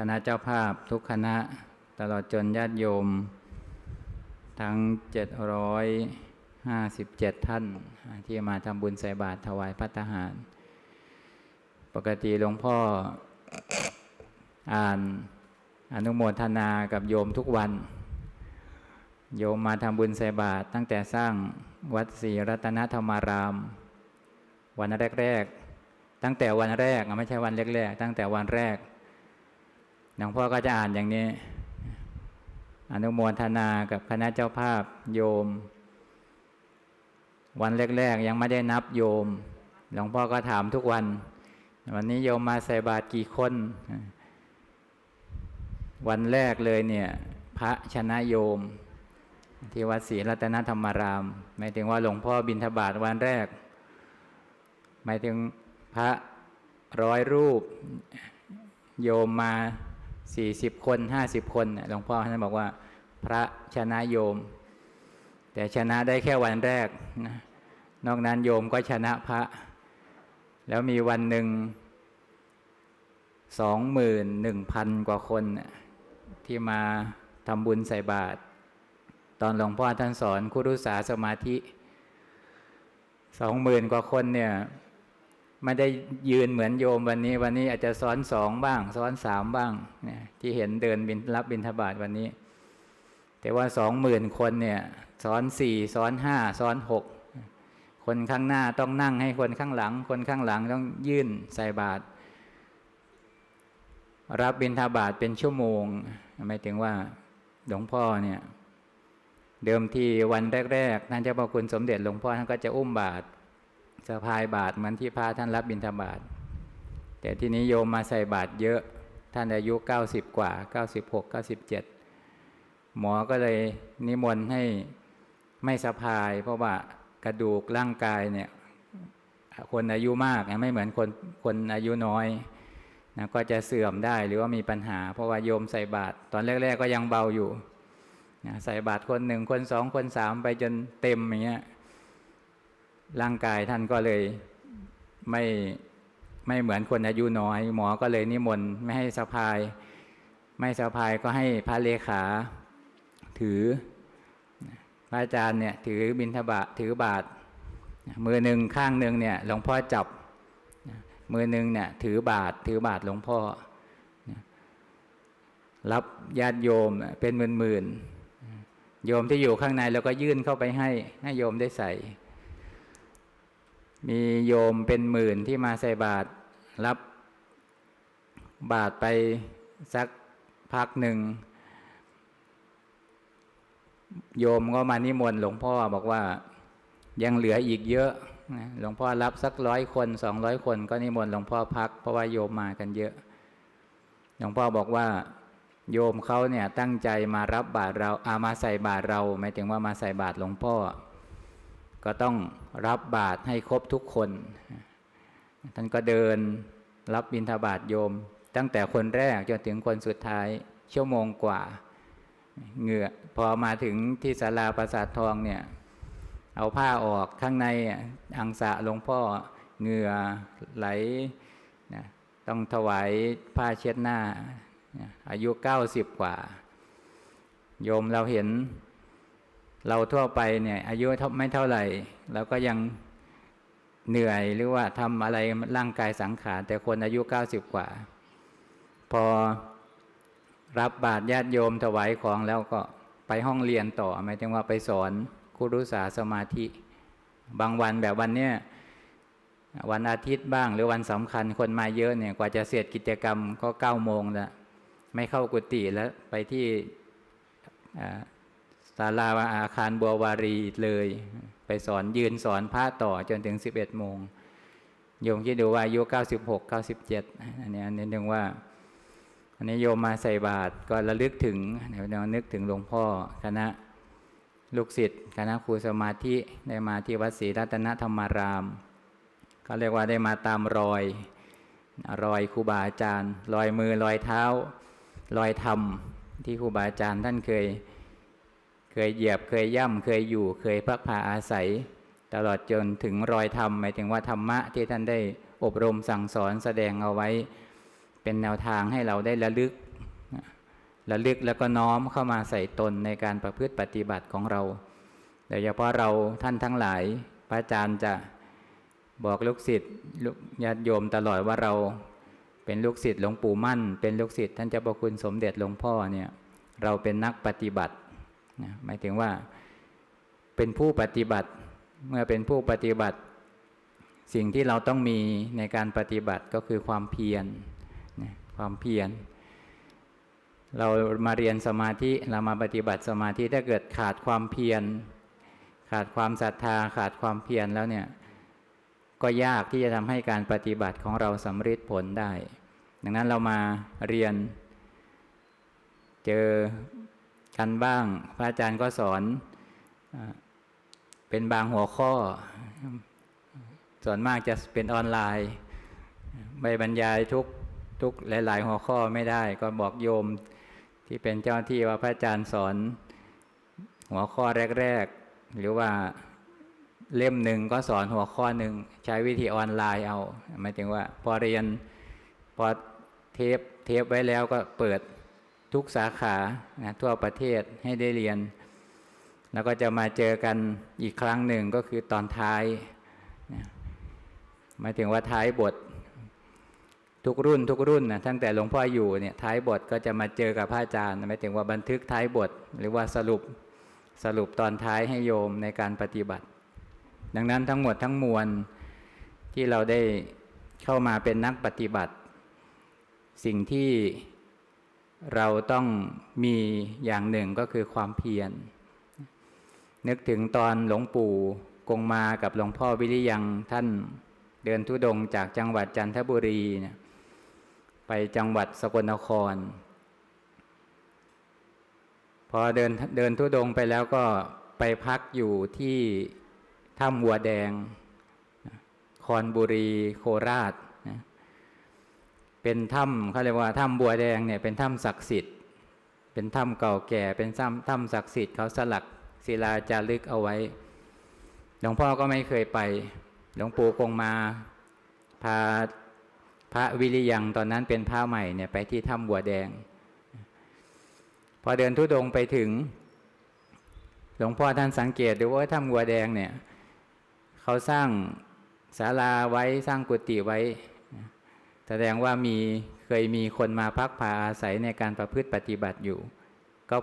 คณะเจ้าภาพทุกคณะตลอดจนญาติโยม ทั้ง 757 ท่าน ที่มาทำบุญใส่บาตรถวายพัตตาหาร ปกติหลวงพ่ออ่านอนุโมทนากับโยมทุกวัน โยมมาทำบุญใส่บาตรตั้งแต่สร้างวัดศรีรัตนธรรมาราม วันแรก ๆ ตั้งแต่วันแรก ไม่ใช่วันแรกๆตั้งแต่วันแรก หลวงพ่อก็จะอ่านอย่างนี้ อนุโมทนากับคณะเจ้าภาพโยม วันแรก ๆ ยังไม่ได้นับโยม หลวงพ่อก็ถามทุกวัน วันนี้โยมมาใส่บาตรกี่คน วันแรกเลยเนี่ย พระชนะโยม ที่วัดศรีรัตนธรรมารามหมายถึงว่าหลวงพ่อบิณฑบาตวันแรกหมายถึงพระร้อยรูป โยมมา สี่สิบคนห้าสิบคนหลวงพ่อท่านบอกว่า พระชนะโยม แต่ชนะได้แค่วันแรกนะนอกนั้นโยมก็ชนะพระ แล้วมีวันหนึ่งสองหมื่นหนึ่งพันกว่าคนที่มาทำบุญใส่บาตรตอนหลวงพ่อท่านสอนคุรุสาสมาธิสองหมื่นกว่าคนเนี่ย ไม่ได้ยืนเหมือนโยมวันนี้ วันนี้อาจจะซ้อนสองบ้าง ซ้อนสามบ้างเนี่ยที่เห็นเดินบินรับบินทบาทวันนี้ แต่ว่าสองหมื่นคนเนี่ยซ้อนสี่ซ้อนห้าซ้อนหกคนข้างหน้าต้องนั่งให้คนข้างหลัง คนข้างหลังต้องยื่นใส่บาตรรับบิณฑบาตเป็นชั่วโมงหมายถึงว่าหลวงพ่อเนี่ย เดิมทีวันแรกๆท่านเจ้าพระคุณสมเด็จหลวงพ่อท่านก็จะอุ้มบาตร สะพายบาตรเหมือนที่พระท่านรับบิณฑบาตแต่ที่นี้โยมมาใส่บาตรเยอะท่านอายุเก้าสิบกว่าเก้าสิบหกเก้าสิบเจ็ดหมอก็เลยนิมนต์ให้ไม่สะพาย เพราะว่ากระดูกร่างกายเนี่ยคนอายุมากนะไม่เหมือนคนคนอายุน้อยนะก็จะเสื่อมได้หรือว่ามีปัญหา เพราะว่าโยมใส่บาตรตอนแรก ๆ ก็ยังเบาอยู่นะใส่บาตรคนหนึ่งคนสองคนสามไปจนเต็มอย่างเงี้ย ร่างกายท่านก็เลยไม่ไม่เหมือนคนอายุน้อย หมอก็เลยนิมนต์ไม่ให้สะพาย ไม่สะพายก็ให้พระเลขาถือพระอาจารย์เนี่ยถือบิณฑบาตถือบาตรมือหนึ่งข้างหนึ่งเนี่ยหลวงพ่อจับ มือหนึ่งเนี่ยถือบาตรถือบาตรหลวงพ่อ รับญาติโยมเป็นหมื่นๆโยมที่อยู่ข้างในเราก็ยื่นเข้าไปให้ให้โยมได้ใส่ มีโยมเป็นหมื่นที่มาใส่บาตรรับบาตรไปสักพักหนึ่ง โยมก็มานิมนต์หลวงพ่อบอกว่ายังเหลืออีกเยอะหลวงพ่อรับสักร้อยคนสองร้อยคนก็นิมนต์หลวงพ่อพักเพราะว่าโยมมากันเยอะ หลวงพ่อบอกว่า โยมเขาเนี่ยตั้งใจมารับบาตรเราอามาใส่บาตรเราหมายถึงว่ามาใส่บาตรหลวงพ่อ ก็ต้องรับบาตรให้ครบทุกคน ท่านก็เดินรับบิณฑบาตโยม ตั้งแต่คนแรกจนถึงคนสุดท้ายชั่วโมงกว่าเหงื่อพอมาถึงที่ศาลาปราสาททองเนี่ย เอาผ้าออกข้างในอังสะหลวงพ่อเหงื่อไหลนะต้องถวายผ้าเช็ดหน้า อายุเก้าสิบกว่า โยมเราเห็น เราทั่วไปเนี่ยอายุไม่เท่าไหร่เราก็ยังเหนื่อยหรือว่าทำอะไรร่างกายสังขารแต่คนอายุเก้าสิบกว่า พอรับบาตรญาติโยมถวายของแล้วก็ไปห้องเรียนต่อหมายถึงว่าไปสอนคุรุสาสมาธิ บางวันแบบวันเนี้ยวันอาทิตย์บ้างหรือวันสำคัญคนมาเยอะเนี่ยกว่าจะเสร็จกิจกรรมก็เก้าโมงแล้วไม่เข้ากุฏิแล้วไปที่ ศาลาอาคารบัววารีเลย ไปสอนยืนสอนพระต่อจนถึงสิบเอ็ดโมงโยมคิดดูว่าอายุเก้าสิบหกเก้าสิบเจ็ดอันนี้อันนี้นึงว่า อันนี้โยมมาใส่บาตรก็ระลึกถึงเดี๋ยวนึกถึงหลวงพ่อคณะลูกศิษย์คณะครูสมาธิได้มาที่วัดศรีรัตนธรรมารามก็เรียกว่าได้มาตามรอย รอยครูบาอาจารย์ รอยมือรอยเท้า รอยธรรมที่ครูบาอาจารย์ท่านเคย ยเหยียบเคยย่ำเคยอยู่เคยพักพาอาศัย ตลอดจนถึงรอยธรรมหมายถึงว่าธรรมะที่ท่านได้อบรมสั่งสอนแสดงเอาไว้ เป็นแนวทางให้เราได้ระลึกระลึกแล้วก็น้อมเข้ามาใส่ตนในการประพฤติปฏิบัติของเราโดยเฉพาะเราท่านทั้งหลาย พระอาจารย์จะบอกลูกศิษย์ญาติโยมตลอดว่าเราเป็นลูกศิษย์หลวงปู่มั่น เป็นลูกศิษย์ท่านเจ้าประคุณสมเด็จหลวงพ่อเนี่ยเราเป็นนักปฏิบัติ นะหมายถึงว่าเป็นผู้ปฏิบัติเมื่อเป็นผู้ปฏิบัติ สิ่งที่เราต้องมีในการปฏิบัติก็คือความเพียรนะความเพียรเรามาเรียนสมาธิเรามาปฏิบัติสมาธิถ้าเกิดขาดความเพียร ขาดความศรัทธาขาดความเพียรแล้วเนี่ยก็ยากที่จะทำให้การปฏิบัติของเราสำเร็จผลได้ ดังนั้นเรามาเรียนเจอ กันบ้าง พระอาจารย์ก็สอนเป็นบางหัวข้อ ส่วนมากจะเป็นออนไลน์ไม่บรรยายทุกทุกหลาย ๆ หัวข้อไม่ได้ก็บอกโยมที่เป็นเจ้าที่ว่าพระอาจารย์สอน หัวข้อแรก ๆ หรือว่าเล่มหนึ่งก็สอนหัวข้อหนึ่งใช้วิธีออนไลน์เอาหมายถึงว่า พอเรียนพอเทปเทปไว้แล้วก็เปิด ทุกสาขานะทั่วประเทศให้ได้เรียน แล้วก็จะมาเจอกันอีกครั้งหนึ่งก็คือตอนท้ายนะหมายถึงว่าท้ายบท ทุกรุ่นทุกรุ่นนะตั้งแต่หลวงพ่ออยู่เนี่ยท้ายบทก็จะมาเจอกับพระอาจารย์หมายถึงว่าบันทึกท้ายบท หรือว่าสรุปสรุปตอนท้ายให้โยมในการปฏิบัติ ดังนั้นทั้งหมดทั้งมวลที่เราได้เข้ามาเป็นนักปฏิบัติ สิ่งที่ เราต้องมีอย่างหนึ่งก็คือความเพียร นึกถึงตอนหลวงปู่กงมากับหลวงพ่อวิริยังท่านเดินทุดงค์จากจังหวัดจันทบุรีเนี่ยไปจังหวัดสกลนคร พอเดินเดินทุดงค์ไปแล้วก็ไปพักอยู่ที่ถ้ำวัวแดง คอนบุรีโคราช เป็นถ้ำเขาเรียกว่าถ้ำบัวแดงเนี่ยเป็นถ้ำศักดิ์สิทธิ์ เป็นถ้ำเก่าแก่ เป็นถ้ำถ้ำศักดิ์สิทธิ์เขาสลักศิลาจารึกเอาไว้ หลวงพ่อก็ไม่เคยไป หลวงปู่คงมาพาพระวิริยังตอนนั้นเป็นพระใหม่เนี่ยไปที่ถ้ำบัวแดง พอเดินทุดงไปถึง หลวงพ่อท่านสังเกตดูว่าถ้ำบัวแดงเนี่ยเขาสร้างศาลาไว้สร้างกุฏิไว้ แสดงว่ามีเคยมีคนมาพักพาอาศัยในการประพฤติปฏิบัติอยู่ ก็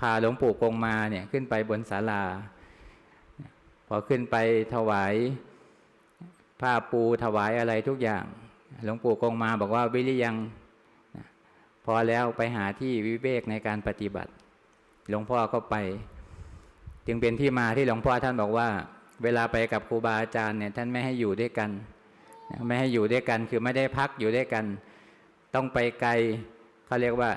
พาหลวงปู่กงมาเนี่ยขึ้นไปบนศาลา พอขึ้นไปถวายผ้าปูถวายอะไรทุกอย่าง หลวงปู่กงมาบอกว่าวิริยัง พอแล้วไปหาที่วิเวกในการปฏิบัติ หลวงพ่อก็ไป จึงเป็นที่มาที่หลวงพ่อท่านบอกว่า เวลาไปกับครูบาอาจารย์เนี่ยท่านไม่ให้อยู่ด้วยกัน ไม่ให้อยู่ด้วยกันคือไม่ได้พักอยู่ด้วยกัน ต้องไปไกลเขาเรียกว่า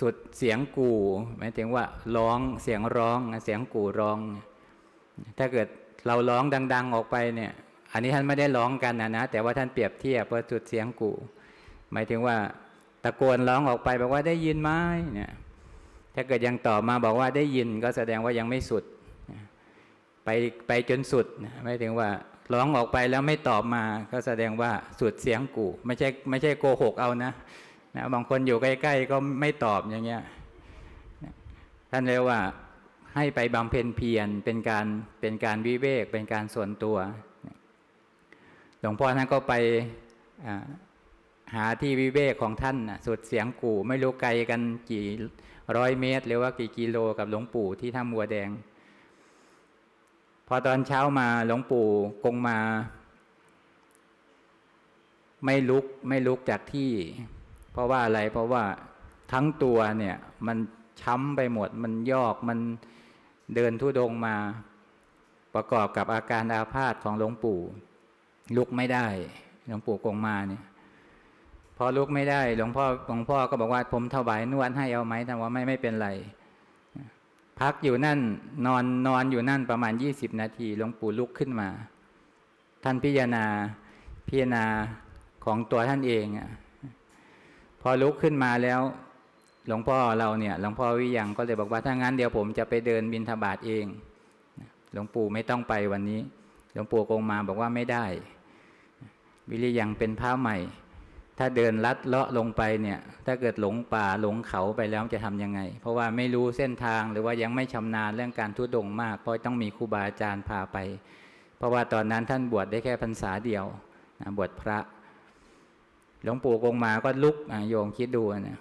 สุดเสียงกู่หมายถึงว่าร้องเสียงร้องเสียงกู่ร้อง ถ้าเกิดเราร้องดัง ๆออกไปเนี่ย อันนี้ท่านไม่ได้ร้องกันนะนะแต่ว่าท่านเปรียบเทียบว่าสุดเสียงกู่ หมายถึงว่าตะโกนร้องออกไปบอกว่าได้ยินไหมเนี่ย ถ้าเกิดยังต่อมาบอกว่าได้ยินก็แสดงว่ายังไม่สุด ไปไปจนสุดหมายถึงว่า ร้องออกไปแล้วไม่ตอบมา ก็แสดงว่าสุดเสียงกู ไม่ใช่ไม่ใช่โกหกเอานะนะบางคนอยู่ใกล้ๆก็ไม่ตอบอย่างเงี้ยท่านเรียกว่าให้ไปบำเพ็ญเพียรเป็นการเป็นการวิเวกเป็นการส่วนตัวหลวงพ่อท่านก็ไปหาที่วิเวกของท่านสุดเสียงกู่ ไม่รู้ไกลกันกี่ร้อยเมตร หรือว่ากี่กิโลกับหลวงปู่ที่ถ้ำบัวแดง พอตอนเช้ามาหลวงปู่กงมา ไม่ลุกไม่ลุกจากที่ เพราะว่าอะไรเพราะว่าทั้งตัวเนี่ย มันช้ำไปหมด มันยอกมันเดินทุดงมา ประกอบกับอาการอาพาธของหลวงปู่ ลุกไม่ได้หลวงปู่กงมาเนี่ย พอลุกไม่ได้หลวงพ่อหลวงพ่อก็บอกว่าผมถวายนวดให้เอาไหมแต่ว่าไม่ไม่เป็นไร พักอยู่นั่นนอนนอนอยู่นั่นประมาณยี่สิบนาทีหลวงปู่ลุกขึ้นมา ท่านพิจารณาพิจารณาของตัวท่านเองอะพอลุกขึ้นมาแล้ว หลวงพ่อเราเนี่ยหลวงพ่อวิยังก็เลยบอกว่าถ้างั้นเดี๋ยวผมจะไปเดินบินทบาทเองหลวงปู่ไม่ต้องไปวันนี้ หลวงปู่คงมาบอกว่าไม่ได้ วิริยังเป็นพระใหม่ ถ้าเดินลัดเลาะลงไปเนี่ย ถ้าเกิดหลงป่าหลงเขาไปแล้วจะทำยังไง เพราะว่าไม่รู้เส้นทางหรือว่ายังไม่ชำนาญเรื่องการทุดงมากเพราะต้องมีครูบาอาจารย์พาไป เพราะว่าตอนนั้นท่านบวชได้แค่พรรษาเดียวนะบวชพระ หลวงปู่กงมาก็ลุกโยมคิดดูนะ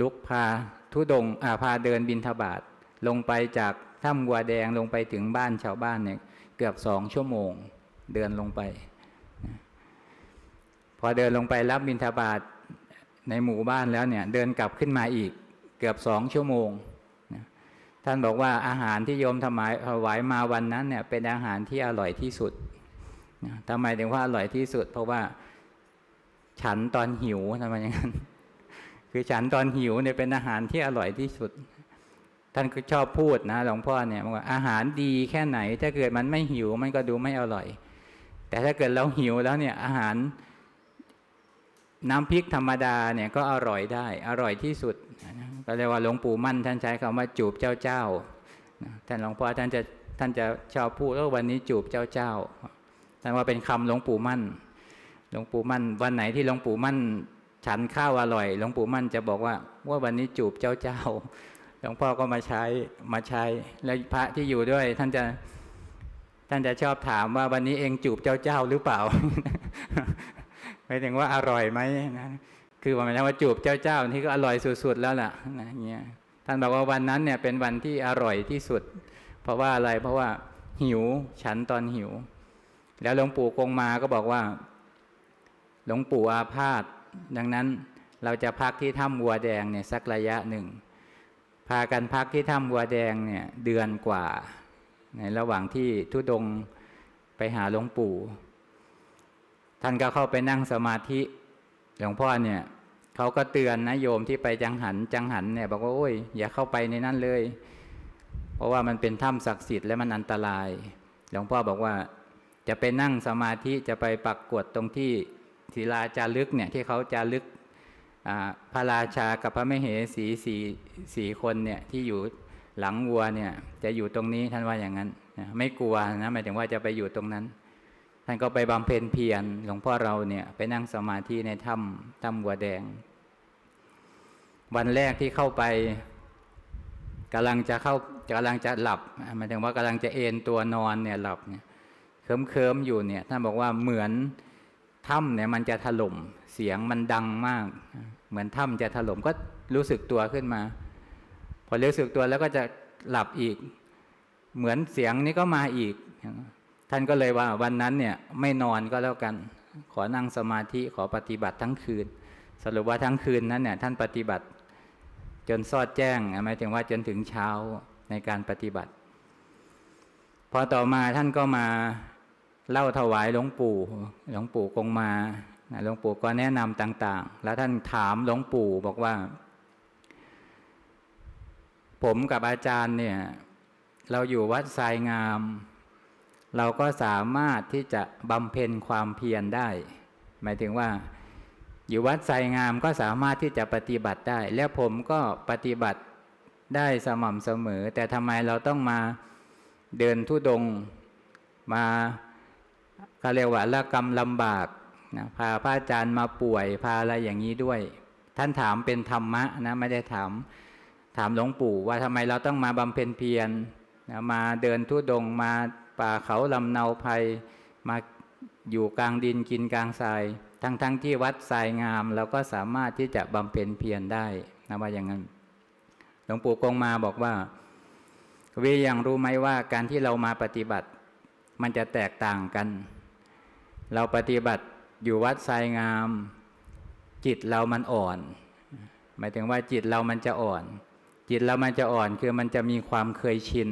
ลุกพาทุดงอ่าพาเดินบินทบาทลงไปจากถ้ำวัวแดงลงไปถึงบ้านชาวบ้านเนี่ยเกือบสองชั่วโมงเดินลงไป พอเดินลงไปรับบิณฑบาตในหมู่บ้านแล้วเนี่ย เดินกลับขึ้นมาอีกเกือบสองชั่วโมงท่านบอกว่าอาหารที่โยมถวายถวายมาวันนั้นเนี่ย เป็นอาหารที่อร่อยที่สุดทำไมถึงว่าอร่อยที่สุด เพราะว่าฉันตอนหิวทำไมอย่างนั้น คือฉันตอนหิวเนี่ยเป็นอาหารที่อร่อยที่สุด ท่านก็ชอบพูดนะหลวงพ่อเนี่ยบอกว่าอาหารดีแค่ไหน ถ้าเกิดมันไม่หิวมันก็ดูไม่อร่อย แต่ถ้าเกิดเราหิวแล้วเนี่ยอาหาร น้ำพริกธรรมดาเนี่ยก็อร่อยได้ อร่อยที่สุดก็เรียกว่าหลวงปู่มั่นท่านใช้คำว่าจูบเจ้าเจ้าท่านหลวงพ่อท่านจะท่านจะชอบพูดว่าวันนี้จูบเจ้าเจ้าท่านว่าเป็นคำหลวงปู่มั่น หลวงปู่มั่น วันไหนที่หลวงปู่มั่น ฉันข้าวอร่อย หลวงปู่มั่นจะบอกว่าว่าวันนี้จูบเจ้าเจ้าหลวงพ่อก็มาใช้มาใช้แล้วพระที่อยู่ด้วย ท่านจะท่านจะชอบถามว่าวันนี้เองจูบเจ้าเจ้าหรือเปล่า หมายถึงว่าอร่อยไหมนะคือหมายถึงว่าจูบเจ้าเจ้าที่ก็อร่อยสุดๆแล้วล่ะนะเงี้ยท่านบอกว่าวันนั้นเนี่ยเป็นวันที่อร่อยที่สุด เพราะว่าอะไรเพราะว่าหิวฉันตอนหิว แล้วหลวงปู่กงมาก็บอกว่า หลวงปู่อาพาธดังนั้นเราจะพักที่ถ้ำวัวแดงเนี่ยสักระยะหนึ่ง พากันพักที่ถ้ำวัวแดงเนี่ยเดือนกว่า ในระหว่างที่ทุดงไปหาหลวงปู่ ท่านก็เข้าไปนั่งสมาธิหลวงพ่อเนี่ยเขาก็เตือนนะโยมที่ไปจังหันจังหันเนี่ยบอกว่าโอ้ยอย่าเข้าไปในนั้นเลย เพราะว่ามันเป็นถ้ำศักดิ์สิทธิ์และมันอันตราย หลวงพ่อบอกว่าจะไปนั่งสมาธิจะไปปักกวดตรงที่ศิลาจารึกเนี่ยที่เขาจารึกพระราชากับพระมเหสีสีสีคนเนี่ยที่อยู่หลังวัวเนี่ยจะอยู่ตรงนี้ท่านว่าอย่างนั้นไม่กลัวนะหมายถึงว่าจะไปอยู่ตรงนั้น ท่านก็ไปบำเพ็ญเพียรหลวงพ่อเราเนี่ยไปนั่งสมาธิในถ้ำถ้ำวัวแดง วันแรกที่เข้าไปกำลังจะเข้ากำลังจะหลับหมายถึงว่ากำลังจะเอนตัวนอนเนี่ยหลับเนี่ยเคิมเคิมๆอยู่เนี่ยท่านบอกว่าเหมือนถ้ำเนี่ยมันจะถล่มเสียงมันดังมาก เหมือนถ้ำจะถล่มก็รู้สึกตัวขึ้นมา พอรู้สึกตัวแล้วก็จะหลับอีก เหมือนเสียงนี้ก็มาอีก ท่านก็เลยว่าวันนั้นเนี่ยไม่นอนก็แล้วกัน ขอนั่งสมาธิขอปฏิบัติทั้งคืน สรุปว่าทั้งคืนนั้นเนี่ยท่านปฏิบัติ จนสอดแจ้งหมายถึงว่าจนถึงเช้าในการปฏิบัติ พอต่อมาท่านก็มาเล่าถวายหลวงปู่ หลวงปู่คงมาหลวงปู่ก็แนะนำต่าง ๆ แล้วท่านถามหลวงปู่บอกว่า ผมกับอาจารย์เนี่ย เราอยู่วัดทรายงาม เราก็สามารถที่จะบำเพ็ญความเพียรได้ หมายถึงว่า อยู่วัดไซงามก็สามารถที่จะปฏิบัติได้ แล้วผมก็ปฏิบัติได้สม่ำเสมอ แต่ทำไมเราต้องมาเดินทุดงมาเขาเรียกว่าละกรรมลำบากนะพาพระอาจารย์มาป่วยพาอะไรอย่างนี้ด้วย ท่านถามเป็นธรรมะนะไม่ได้ถามถามหลวงปู่ว่าทำไมเราต้องมาบำเพ็ญเพียรนะมาเดินทุดงมา ป่าเขาลำเนาภัยมาอยู่กลางดินกินกลางทราย ทั้งๆทที่วัดทรายงามเราก็สามารถที่จะบำเพ็ญเพียรได้นะว่าอย่างนั้นหลวงปู่กงมาบอกว่า เวียังรู้ไหมว่าการที่เรามาปฏิบัติ มันจะแตกต่างกัน เราปฏิบัติอยู่วัดทรายงาม จิตเรามันอ่อน หมายถึงว่าจิตเรามันจะอ่อน จิตเรามันจะอ่อนคือมันจะมีความเคยชิน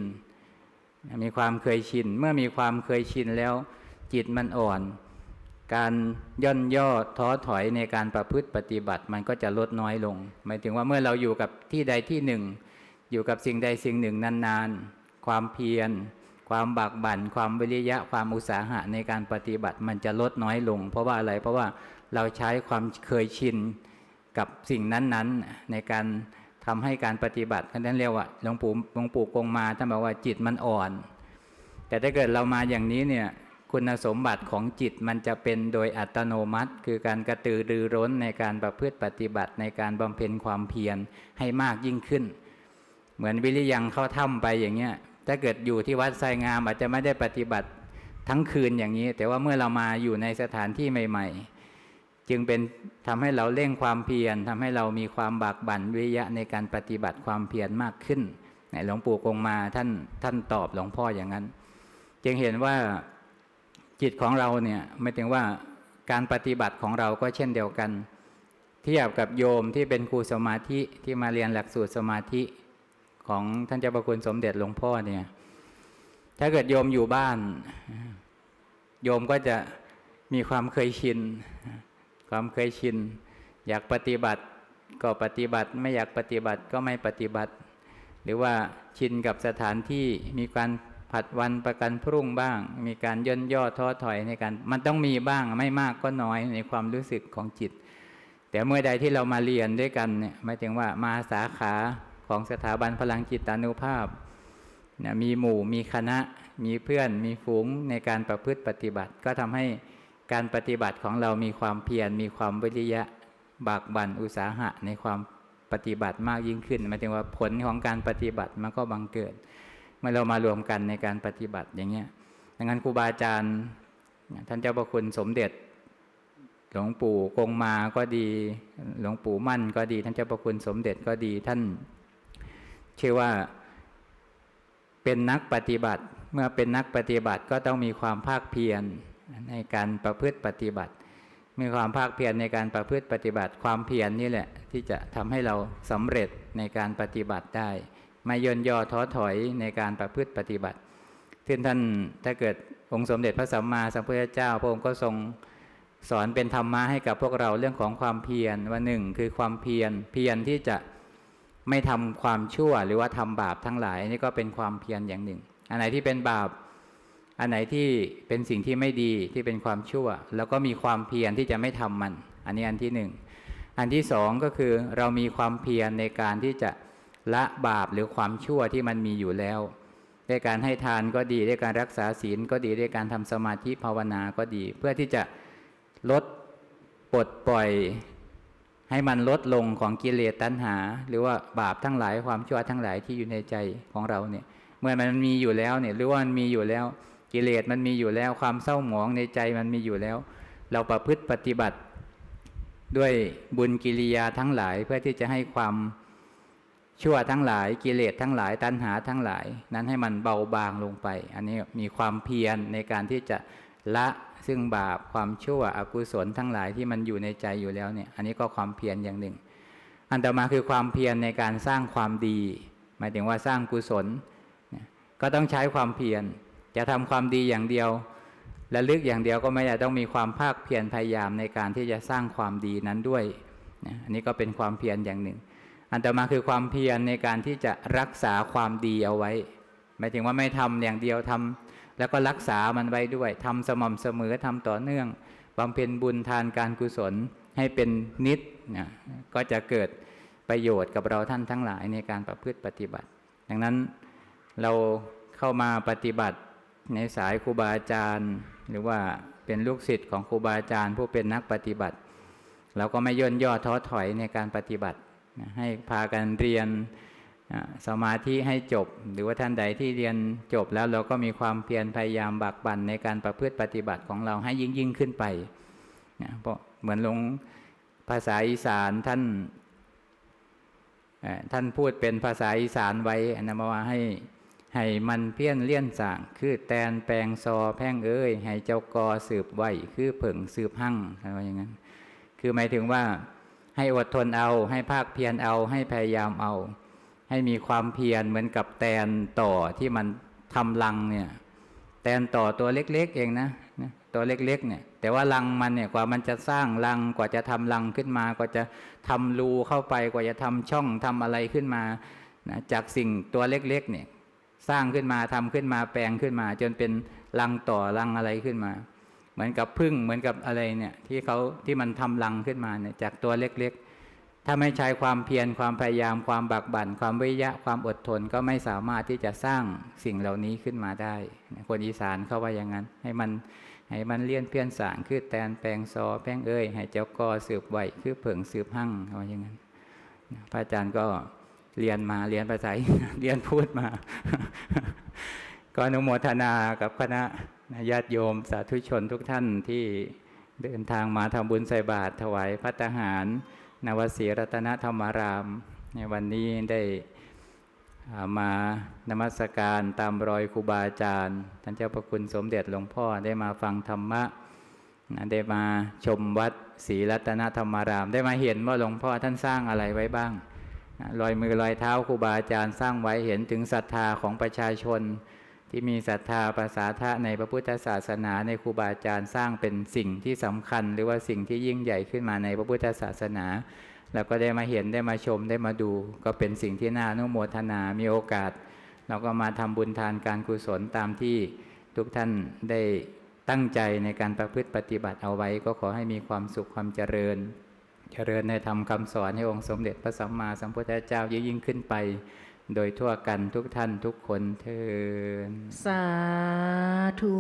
มีความเคยชิน เมื่อมีความเคยชินแล้ว จิตมันอ่อน การย่นย่อท้อถอยในการประพฤติปฏิบัติมันก็จะลดน้อยลง หมายถึงว่าเมื่อเราอยู่กับที่ใดที่หนึ่ง อยู่กับสิ่งใดสิ่งหนึ่งนานๆ ความเพียร ความบากบั่น ความวิริยะ ความอุตสาหะในการปฏิบัติมันจะลดน้อยลง เพราะว่าอะไร เพราะว่าเราใช้ความเคยชินกับสิ่งนั้นๆในการ ทำให้การปฏิบัติท่านเรียกว่าหลวงปู่หลวงปู่กงมาท่านบอกว่าจิตมันอ่อน แต่ถ้าเกิดเรามาอย่างนี้เนี่ยคุณสมบัติของจิตมันจะเป็นโดยอัตโนมัติ คือการกระตือรือร้นในการประพฤติปฏิบัติในการบำเพ็ญความเพียรให้มากยิ่งขึ้น เหมือนวิริยังเข้าถ้ำไปอย่างเงี้ยถ้าเกิดอยู่ที่วัดไซงามอาจจะไม่ได้ปฏิบัติทั้งคืนอย่างนี้ แต่ว่าเมื่อเรามาอยู่ในสถานที่ใหม่ ๆ จึงเป็นทำให้เราเร่งความเพียรทำให้เรามีความบากบั่นวิริยะในการปฏิบัติความเพียรมากขึ้นหลวงปู่คงมาท่านท่านตอบหลวงพ่ออย่างนั้น จึงเห็นว่าจิตของเราเนี่ยไม่ถึงว่าการปฏิบัติของเราก็เช่นเดียวกัน เทียบกับโยมที่เป็นครูสมาธิที่มาเรียนหลักสูตรสมาธิของท่านเจ้าประคุณสมเด็จหลวงพ่อเนี่ย ถ้าเกิดโยมอยู่บ้าน โยมก็จะมีความเคยชิน ความเคยชิน อยากปฏิบัติก็ปฏิบัติไม่อยากปฏิบัติก็ไม่ปฏิบัติ หรือว่าชินกับสถานที่มีการผัดวันประกันพรุ่งบ้าง มีการย่นย่อท้อถอยในการ มันต้องมีบ้างไม่มากก็น้อยในความรู้สึกของจิต แต่เมื่อใดที่เรามาเรียนด้วยกันเนี่ยหมายถึงว่ามาสาขาของสถาบันพลังจิตานุภาพนะมีหมู่มีคณะ มีเพื่อนมีฝูงในการประพฤติปฏิบัติ ก็ทำให้ การปฏิบัติของเรามีความเพียรมีความวิริยะบากบั่นอุตสาหะในความปฏิบัติมากยิ่งขึ้นหมายถึงว่าผลของการปฏิบัติมันก็บังเกิด เมื่อเรามารวมกันในการปฏิบัติอย่างเงี้ยดังนั้นครูบาอาจารย์ท่านเจ้าประคุณสมเด็จ หลวงปู่กงมาก็ดี หลวงปู่มั่นก็ดี ท่านเจ้าประคุณสมเด็จก็ดีท่าน เชื่อว่าเป็นนักปฏิบัติ เมื่อเป็นนักปฏิบัติก็ต้องมีความภาคเพียร ในการประพฤติปฏิบัติ มีความภาคเพียรในการประพฤติปฏิบัติ ความเพียรนนี่แหละที่จะทำให้เราสำเร็จในการปฏิบัติได้ ไม่ย่นย่อท้อถอยในการประพฤติปฏิบัติซึ่งท่านถ้าเกิดองค์สมเด็จพระสัมมาสัมพุทธเจ้า พระองค์ก็ทรงสอนเป็นธรรมะให้กับพวกเราเรื่องของความเพียรว่าหนึ่งคือความเพียรเพียรที่จะไม่ทำความชั่วหรือว่าทำบาปทั้งหลายนี่ก็เป็นความเพียรอย่างหนึ่ง อันไหนที่เป็นบาป อันไหนที่เป็นสิ่งที่ไม่ดีที่เป็นความชั่ว แล้วก็มีความเพียรที่จะไม่ทำมัน อันนี้อันที่หนึ่งอันที่สองก็คือเรามีความเพียรในการที่จะละบาปหรือความชั่วที่มันมีอยู่แล้วด้วยการให้ทานก็ดีด้วยการรักษาศีลก็ดีด้วยการทำสมาธิภาวนาก็ดี เพื่อที่จะลดปลดปล่อยให้มันลดลงของกิเลสตัณหา หรือว่าบาปทั้งหลายความชั่วทั้งหลายที่อยู่ในใจของเราเนี่ยเมื่อมันมีอยู่แล้วเนี่ยหรือว่ามันมีอยู่แล้ว กิเลสมันมีอยู่แล้ว ความเศร้าหมองในใจมันมีอยู่แล้ว เราประพฤติปฏิบัติ ด้วยบุญกิริยาทั้งหลายเพื่อที่จะให้ความชั่วทั้งหลายกิเลสทั้งหลายตัณหาทั้งหลาย นั้นให้มันเบาบางลงไป อันนี้มีความเพียรในการที่จะละซึ่งบาปความชั่วอกุศลทั้งหลายที่มันอยู่ในใจอยู่แล้วเนี่ยอันนี้ก็ความเพียรอย่างหนึ่ง อันต่อมาคือความเพียรในการสร้างความดี หมายถึงว่าสร้างกุศลก็ต้องใช้ความเพียร จะทำความดีอย่างเดียวและลึกอย่างเดียวก็ไม่ได้ต้องมีความภาคเพียรพยายามในการที่จะสร้างความดีนั้นด้วยอันนี้ก็เป็นความเพียรอย่างหนึ่ง อันต่อมาคือความเพียรในการที่จะรักษาความดีเอาไว้หมายถึงว่าไม่ทำอย่างเดียวทำแล้วก็รักษามันไว้ด้วยทำสม่ำเสมอทำต่อเนื่องบำเพ็ญบุญทานการกุศลให้เป็นนิดนะก็จะเกิดประโยชน์กับเราท่านทั้งหลายในการประพฤติปฏิบัติ ดังนั้นเราเข้ามาปฏิบัติ ในสายครูบาอาจารย์ หรือว่าเป็นลูกศิษย์ของครูบาอาจารย์ ผู้เป็นนักปฏิบัติ เราก็ไม่ย่นย่อท้อถอยในการปฏิบัติให้พากันเรียนสมาธิให้จบ หรือว่าท่านใดที่เรียนจบแล้วเราก็มีความเพียรพยายามบักบั่นในการประพฤติปฏิบัติของเราให้ยิ่งยิ่งขึ้นไปนะเพราะเหมือนลงภาษาอีสานท่านท่านพูดเป็นภาษาอีสานไว้นะมาว่าให้ ให้มันเพี้ยนเลี่ยนสั่งคือแตนแปลงซอแพ่งเอ้ยให้เจ้ากอสืบไหวคือเผิงสืบหั่งอะไรอย่างนั้น คือหมายถึงว่าให้อดทนเอาให้ภาคเพียรเอาให้พยายามเอา ให้มีความเพียรเหมือนกับแตนต่อที่มันทำรังเนี่ยแตนต่อตัวเล็กๆเองนะตัวเล็กๆเนี่ย แต่ว่ารังมันเนี่ยกว่ามันจะสร้างรังกว่าจะทำรังขึ้นมา กว่าจะทำรูเข้าไปกว่าจะทำช่องทำอะไรขึ้นมานะจากสิ่งตัวเล็กๆเนี่ย สร้างขึ้นมาทำขึ้นมาแปลงขึ้นมา จนเป็นรังต่อรังอะไรขึ้นมา เหมือนกับพึ่งเหมือนกับอะไรเนี่ยที่เขาที่มันทำรังขึ้นมาเนี่ยจากตัวเล็กๆ ถ้าไม่ใช้ความเพียรความพยายามความบักบั่นความวิยะความอดทนก็ไม่สามารถที่จะสร้างสิ่งเหล่านี้ขึ้นมาได้ คนอีสานเขาว่าอย่างนั้น ให้มันให้มันเลี่ยนเพี้ยนสางคือแตนแปลงซอแป้งเอ้ยให้เจ้ากอสืบไหวคือเผิงสืบหั่งเขาว่าอย่างนั้นพระอาจารย์ก็ เรียนมาเรียนภาษาเรียนพูดมา ก็อนุโมทนากับคณะญาติโยมสาธุชนทุกท่านที่เดินทางมาทำบุญใส่บาตรถวายพัตหาร นวสีรัตนธรรมาราม ในวันนี้ได้มานมัสการตามรอยครูบาอาจารย์ท่านเจ้าประคุณสมเด็จหลวงพ่อได้มาฟังธรรมะได้มาชมวัดศรีรัตนธรรมาราม ได้มาเห็นว่าหลวงพ่อท่านสร้างอะไรไว้บ้าง รอยมือรอยเท้าครูบาอาจารย์สร้างไว้เห็นถึงศรัทธาของประชาชน ที่มีศรัทธาภาษาทะในพระพุทธศาสนาในครูบาอาจารย์สร้างเป็นสิ่งที่สำคัญ หรือว่าสิ่งที่ยิ่งใหญ่ขึ้นมาในพระพุทธศาสนาแล้วก็ได้มาเห็นได้มาชมได้มาดู ก็เป็นสิ่งที่น่านุโมทนามีโอกาส เราก็มาทำบุญทานการกุศลตามที่ทุกท่านได้ตั้งใจในการประพฤติปฏิบัติเอาไว้ ก็ขอให้มีความสุขความเจริญ เจริญในธรรมคำสอนให้องค์สมเด็จพระสัมมาสัมพุทธเจ้ายิ่งขึ้นไป โดยทั่วกันทุกท่านทุกคนเทินสาธุ